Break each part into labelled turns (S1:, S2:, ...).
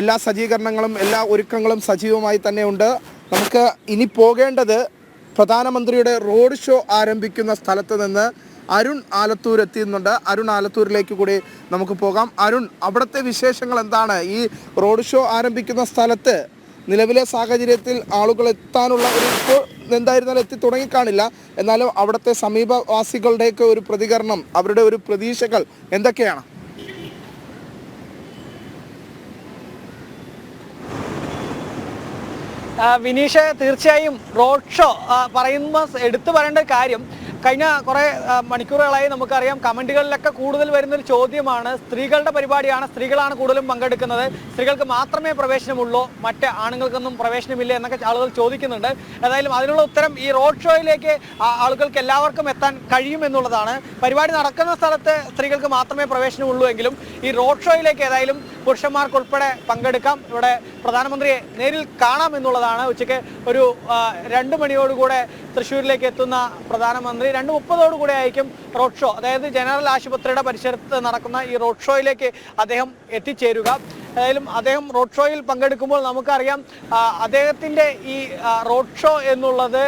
S1: എല്ലാ സജ്ജീകരണങ്ങളും എല്ലാ ഒരുക്കങ്ങളും സജീവമായി തന്നെ ഉണ്ട് നമുക്ക് ഇനി പോകേണ്ടത് പ്രധാനമന്ത്രിയുടെ റോഡ് ഷോ ആരംഭിക്കുന്ന സ്ഥലത്ത് നിന്ന് അരുൺ ആലത്തൂർ എത്തിയുന്നുണ്ട് അരുൺ ആലത്തൂരിലേക്ക് കൂടി നമുക്ക് പോകാം. അരുൺ അവിടുത്തെ വിശേഷങ്ങൾ എന്താണ്? ഈ റോഡ് ഷോ ആരംഭിക്കുന്ന സ്ഥലത്ത് നിലവിലെ സാഹചര്യത്തിൽ ആളുകൾ എത്താനുള്ള ഒരു ഇപ്പോൾ എന്തായിരുന്നാലും എത്തി തുടങ്ങിക്കാണില്ല. എന്നാലും അവിടുത്തെ സമീപവാസികളുടെയൊക്കെ ഒരു പ്രതികരണം അവരുടെ ഒരു പ്രതീക്ഷകൾ എന്തൊക്കെയാണ്?
S2: വിനീഷ് തീർച്ചയായും റോഡ് ഷോ പറയുന്ന എടുത്തു പറയേണ്ട കാര്യം കഴിഞ്ഞ കുറേ മണിക്കൂറുകളായി നമുക്കറിയാം കമന്റുകളിലൊക്കെ കൂടുതൽ വരുന്നൊരു ചോദ്യമാണ് സ്ത്രീകളുടെ പരിപാടിയാണ് സ്ത്രീകളാണ് കൂടുതലും പങ്കെടുക്കുന്നത് സ്ത്രീകൾക്ക് മാത്രമേ പ്രവേശനമുള്ളൂ മറ്റ് ആണുങ്ങൾക്കൊന്നും പ്രവേശനമില്ല എന്നൊക്കെ ആളുകൾ ചോദിക്കുന്നുണ്ട്. ഏതായാലും അതിനുള്ള ഉത്തരം ഈ റോഡ് ഷോയിലേക്ക് ആളുകൾക്ക് എല്ലാവർക്കും എത്താൻ കഴിയുമെന്നുള്ളതാണ് പരിപാടി നടക്കുന്ന സ്ഥലത്ത് സ്ത്രീകൾക്ക് മാത്രമേ പ്രവേശനമുള്ളൂ എങ്കിലും ഈ റോഡ് ഷോയിലേക്ക് ഏതായാലും പുരുഷന്മാർക്കുൾപ്പെടെ പങ്കെടുക്കാം. ഇവിടെ പ്രധാനമന്ത്രിയെ നേരിൽ കാണാം എന്നുള്ളതാണ് ഉച്ചയ്ക്ക് ഒരു രണ്ട് മണിയോടുകൂടെ തൃശ്ശൂരിലേക്ക് എത്തുന്ന പ്രധാനമന്ത്രി. രണ്ട് മുപ്പതോടുകൂടെ ആയിരിക്കും റോഡ് ഷോ. അതായത് ജനറൽ ആശുപത്രിയുടെ പരിസരത്ത് നടക്കുന്ന ഈ റോഡ് ഷോയിലേക്ക് അദ്ദേഹം എത്തിച്ചേരുക. ഏതായാലും അദ്ദേഹം റോഡ് ഷോയിൽ പങ്കെടുക്കുമ്പോൾ നമുക്കറിയാം അദ്ദേഹത്തിന്റെ ഈ റോഡ് ഷോ എന്നുള്ളത്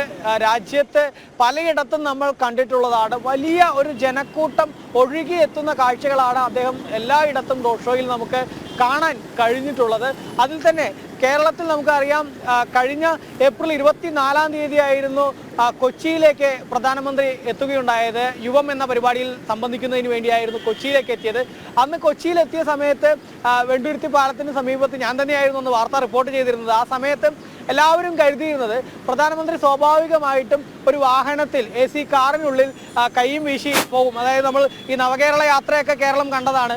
S2: രാജ്യത്ത് പലയിടത്തും നമ്മൾ കണ്ടിട്ടുള്ളതാണ്. വലിയ ഒരു ജനക്കൂട്ടം ഒഴുകി എത്തുന്ന കാഴ്ചകളാണ് അദ്ദേഹം എല്ലായിടത്തും റോഡ് ഷോയിൽ നമുക്ക് കാണാൻ കഴിഞ്ഞിട്ടുള്ളത്. അതിൽ തന്നെ കേരളത്തിൽ നമുക്കറിയാം കഴിഞ്ഞ ഏപ്രിൽ ഇരുപത്തിനാലാം തീയതി ആയിരുന്നു കൊച്ചിയിലേക്ക് പ്രധാനമന്ത്രി എത്തുകയുണ്ടായത്. യുവം എന്ന പരിപാടിയിൽ സംബന്ധിക്കുന്നതിന് വേണ്ടിയായിരുന്നു കൊച്ചിയിലേക്ക് എത്തിയത്. അന്ന് കൊച്ചിയിലെത്തിയ സമയത്ത് വെണ്ടുരുത്തി പാലത്തിന് സമീപത്ത് ഞാൻ തന്നെയായിരുന്നു അന്ന് വാർത്ത റിപ്പോർട്ട് ചെയ്തിരുന്നത്. ആ സമയത്ത് എല്ലാവരും കരുതിയിരുന്നത് പ്രധാനമന്ത്രി സ്വാഭാവികമായിട്ടും ഒരു വാഹനത്തിൽ എ സി കാറിനുള്ളിൽ കൈയും വീശി പോകും. അതായത് നമ്മൾ ഈ നവകേരള യാത്രയൊക്കെ കേരളം കണ്ടതാണ്.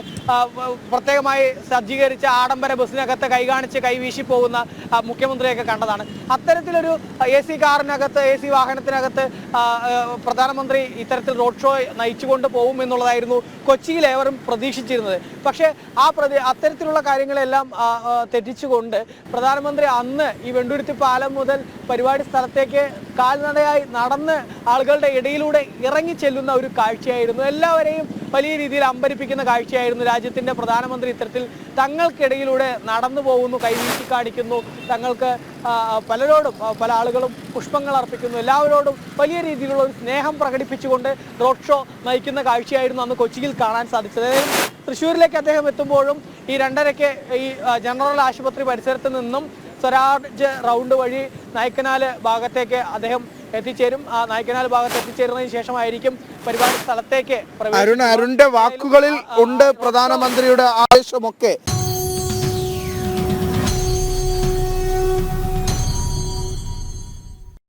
S2: പ്രത്യേകമായി സജ്ജീകരിച്ച ആഡംബര ബസ്സിനകത്ത് കൈ കാണിച്ച് കൈ വീശി പോകുന്ന മുഖ്യമന്ത്രിയൊക്കെ കണ്ടതാണ്. അത്തരത്തിലൊരു എ സി കാറിനകത്ത് എ സി വാഹനത്തിനകത്ത് പ്രധാനമന്ത്രി ഇത്തരത്തിൽ റോഡ് ഷോ നയിച്ചുകൊണ്ട് പോകും എന്നുള്ളതായിരുന്നു കൊച്ചിയിൽ ഏവരും പ്രതീക്ഷിച്ചിരുന്നത്. പക്ഷേ ആ പ്രതി അത്തരത്തിലുള്ള കാര്യങ്ങളെല്ലാം തെറ്റിച്ചുകൊണ്ട് പ്രധാനമന്ത്രി അന്ന് ഈ വെണ്ടുരുത്തി പാലം മുതൽ പരിപാടി സ്ഥലത്തേക്ക് കാൽനടയായി നടന്ന് ആളുകളുടെ ഇടയിലൂടെ ഇറങ്ങി ചെല്ലുന്ന ഒരു കാഴ്ചയായിരുന്നു. എല്ലാവരെയും വലിയ രീതിയിൽ അമ്പരിപ്പിക്കുന്ന കാഴ്ചയായിരുന്നു രാജ്യത്തിന്റെ പ്രധാനമന്ത്രി ഇത്തരത്തിൽ തങ്ങൾക്കിടയിലൂടെ നടന്നു പോകുന്നു കൈവീശി കാണിക്കുന്നു. തങ്ങൾക്ക് പലരോടും പല ആളുകളും പുഷ്പങ്ങൾ അർപ്പിക്കുന്നു. എല്ലാവരോടും വലിയ രീതിയിലുള്ള ഒരു സ്നേഹം പ്രകടിപ്പിച്ചുകൊണ്ട് റോഡ് ഷോ നയിക്കുന്ന കാഴ്ചയായിരുന്നു അന്ന് കൊച്ചിയിൽ കാണാൻ സാധിച്ചത്. തൃശ്ശൂരിലേക്ക് അദ്ദേഹം എത്തുമ്പോഴും ഈ രണ്ടരയ്ക്ക് ഈ ജനറൽ ആശുപത്രി പരിസരത്ത് നിന്നും സ്വരാജ് റൗണ്ട് വഴി നായ്ക്കനാല് ഭാഗത്തേക്ക് അദ്ദേഹം എത്തിച്ചേരും ആ നായ്ക്കനാൽ ഭാഗത്ത് എത്തിച്ചേരുന്നതിന് ശേഷമായിരിക്കും പരിപാടി സ്ഥലത്തേക്ക്.
S1: അരുൺ അരുണിന്റെ വാക്കുകളിൽ ഉണ്ട് പ്രധാനമന്ത്രിയുടെ ആവേശമൊക്കെ